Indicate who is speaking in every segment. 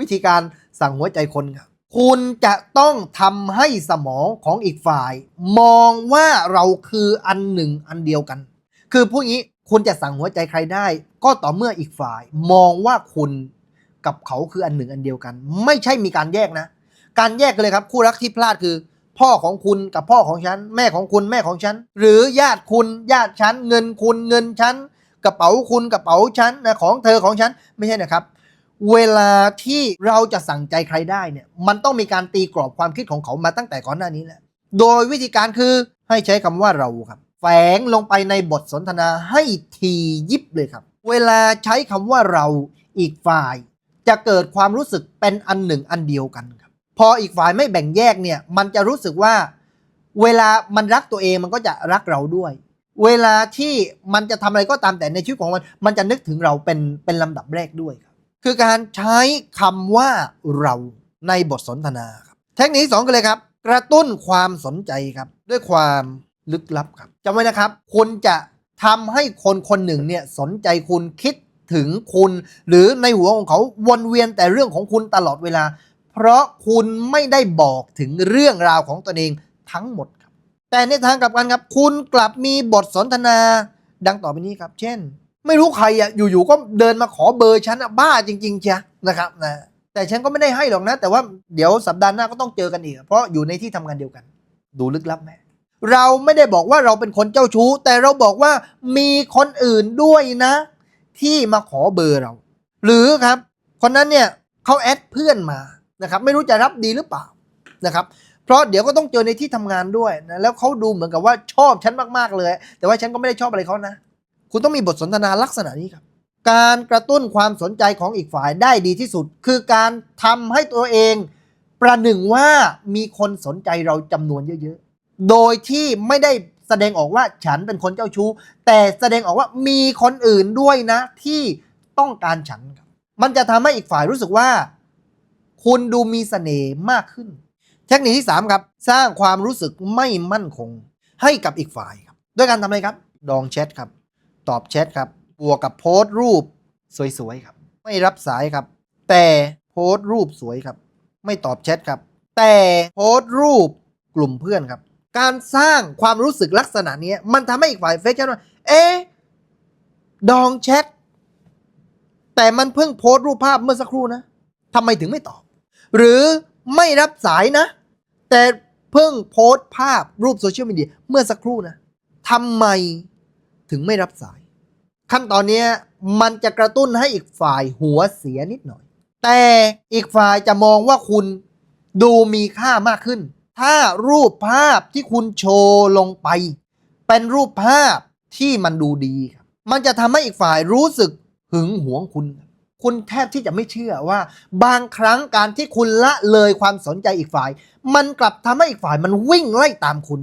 Speaker 1: วิธีการสั่งหัวใจคนครับคุณจะต้องทำให้สมองของอีกฝ่าย มองว่าเราคืออันหนึ่งอันเดียวกัน คือพูดงี้คุณจะสั่งหัวใจใครได้ ก็ต่อเมื่ออีกฝ่าย มองว่าคุณกับเขาคืออันหนึ่งอันเดียวกัน ไม่ใช่มีการแยกนะ การแยกกันเลยครับ คู่รักที่พลาดคือ พ่อของคุณกับพ่อของฉัน แม่ของคุณแม่ของฉัน หรือญาติคุณญาติฉัน เงินคุณเงินฉันกระเป๋าคุณกระเป๋าฉันนะของเธอของฉันไม่ใช่นะครับ เวลาที่เราจะสั่งใจใครได้เนี่ย มันต้องมีการตีกรอบความคิดของเขามาตั้งแต่ก่อนหน้านี้แหละโดยวิธีการคือให้ใช้คำว่าเราครับ แฝงลงไปในบทสนทนาให้ทียิบเลยครับ เวลาใช้คำว่าเราอีกฝ่าย จะเกิดความรู้สึกเป็นอันหนึ่งอันเดียวกันครับ พออีกฝ่ายไม่แบ่งแยกเนี่ย มันจะรู้สึกว่า เวลามันรักตัวเองมันก็จะรักเราด้วย เวลาที่มันจะทำอะไรก็ตามแต่ในชีวิตของมัน มันจะนึกถึงเราเป็นเป็นลำดับแรกด้วยครับ คือการใช้คำว่าเราในบทสนทนาครับเทคนิคสองกันเลยครับ กระตุ้นความสนใจครับ ด้วยความลึกลับครับจำไว้นะครับ คุณจะทำให้คนคนหนึ่งเนี่ยสนใจคุณคิดถึงคุณ หรือในหัวของเขาวนเวียนแต่เรื่องของคุณตลอดเวลา เพราะคุณไม่ได้บอกถึงเรื่องราวของตนเองทั้งหมดครับ แต่ในทางกลับกันครับ คุณกลับมีบทสนทนาดังต่อไปนี้ครับ เช่น ไม่รู้ใครอะอยู่ๆก็เดินมาขอเบอร์ฉันอะบ้าจริงๆเชียนะครับนะแต่ฉันก็ไม่ได้ให้หรอกนะ แต่ว่าเดี๋ยวสัปดาห์หน้าก็ต้องเจอกันอีก เพราะอยู่ในที่ทำงานเดียวกัน ดูลึกลับไหมเราไม่ได้บอกว่าเราเป็นคนเจ้าชู้ แต่เราบอกว่ามีคนอื่นด้วยนะ ที่มาขอเบอร์เรา หรือครับ คนนั้นเนี่ยเขาแอดเพื่อนมานะครับไม่รู้จะรับดีหรือเปล่านะครับเพราะเดี๋ยวก็ต้องเจอในที่ทำงานด้วยนะแล้วเขาดูเหมือนกับว่าชอบฉันมากๆเลย แต่ว่าฉันก็ไม่ได้ชอบอะไรเขานะ คุณต้องมีบทสนทนาลักษณะนี้ครับ การกระตุ้นความสนใจของอีกฝ่ายได้ดีที่สุด คือการทำให้ตัวเอง ประหนึ่งว่ามีคนสนใจเราจำนวนเยอะๆ โดยที่ไม่ได้แสดงออกว่าฉันเป็นคนเจ้าชู้ แต่แสดงออกว่ามีคนอื่นด้วยนะ ที่ต้องการฉันครับ มันจะทำให้อีกฝ่ายรู้สึกว่า คุณดูมีเสน่ห์มากขึ้น เทคนิคที่ 3 ครับ สร้างความรู้สึกไม่มั่นคง ให้กับอีกฝ่ายครับ ด้วยการทำอะไรครับ ดองแชทครับ ตอบแชทครับ บวกกับโพสต์รูปสวยๆครับ ไม่รับสายครับ แต่โพสต์รูปสวยครับ ไม่ตอบแชทครับ แต่โพสต์รูปกลุ่มเพื่อนครับ การสร้างความรู้สึกลักษณะนี้มันทำให้อีกฝ่ายเฟซแชทว่า เอ๊ดองแชท แต่มันเพิ่งโพสต์รูปภาพเมื่อสักครู่นะทำไมถึงไม่ตอบ หรือไม่รับสายนะ แต่เพิ่งโพสต์ภาพรูปโซเชียลมีเดียเมื่อสักครู่นะทำไม ถึงไม่รับสาย ขั้นตอนเนี้ยมันจะกระตุ้นให้อีกฝ่ายหัวเสียนิดหน่อย แต่อีกฝ่ายจะมองว่าคุณดูมีค่ามากขึ้น ถ้ารูปภาพที่คุณโชว์ลงไป เป็นรูปภาพที่มันดูดีครับมันจะทำให้อีกฝ่ายรู้สึกหึงหวงคุณ คุณแทบที่จะไม่เชื่อว่า บางครั้งการที่คุณละเลยความสนใจอีกฝ่าย มันกลับทำให้อีกฝ่ายมันวิ่งไล่ตามคุณ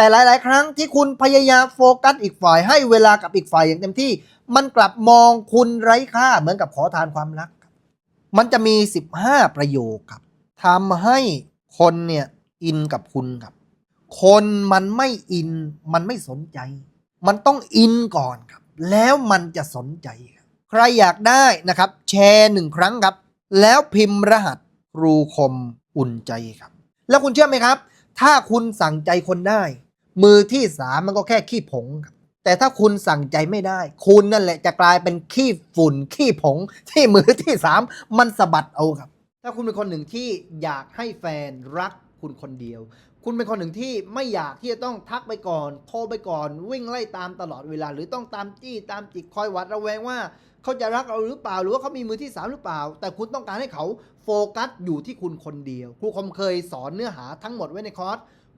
Speaker 1: แต่หลาย ๆ ครั้งที่คุณพยายามโฟกัสอีกฝ่าย ให้เวลากับอีกฝ่ายอย่างเต็มที่ มันกลับมองคุณไร้ค่าเหมือนกับขอทานความรัก มันจะมี 15 ประโยคครับทำให้คนเนี่ยอินกับคุณครับ คนมันไม่อินมันไม่สนใจ มันต้องอินก่อนครับ แล้วมันจะสนใจครับใครอยากได้นะครับ แชร์หนึ่งครั้งครับ แล้วพิมพ์รหัสครูคมอุ่นใจครับ แล้วคุณเชื่อไหมครับ ถ้าคุณสั่งใจคนได้ มือที่สามมันก็แค่ขี้ผงครับแต่ถ้าคุณสั่งใจไม่ได้ คุณนั่นแหละจะกลายเป็นขี้ฝุ่นขี้ผง ที่มือที่สามมันสะบัดเอาครับ ถ้าคุณเป็นคนหนึ่งที่อยากให้แฟนรักคุณคนเดียว คุณเป็นคนหนึ่งที่ไม่อยากที่จะต้องทักไปก่อน โทรไปก่อน วิ่งไล่ตามตลอดเวลา หรือต้องตามจี้ตามจิกคอยหวัดระแวงว่า เขาจะรักเราหรือเปล่า หรือว่าเขามีมือที่สามหรือเปล่า แต่คุณต้องการให้เขาโฟกัสอยู่ที่คุณคนเดียว ครูคมเคยสอนเนื้อหาทั้งหมดไว้ในคอร์ส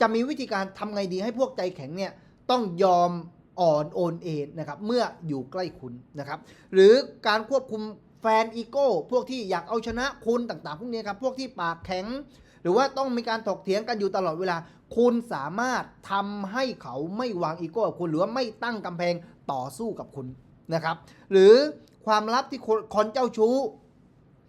Speaker 1: จะมีวิธีการทำไงดีให้พวกใจแข็งเนี่ยต้องยอมอ่อนโอนเอ็นนะครับเมื่ออยู่ใกล้คุณนะครับ หรือการควบคุมแฟนอีโก้พวกที่อยากเอาชนะคุณต่างๆ พวกนี้ครับพวกที่ปากแข็ง หรือว่าต้องมีการถกเถียงกันอยู่ตลอดเวลา คุณสามารถทำให้เขาไม่วางอีโก้กับคุณ หรือว่าไม่ตั้งกำแพงต่อสู้กับคุณนะครับ หรือความลับที่คนเจ้าชู้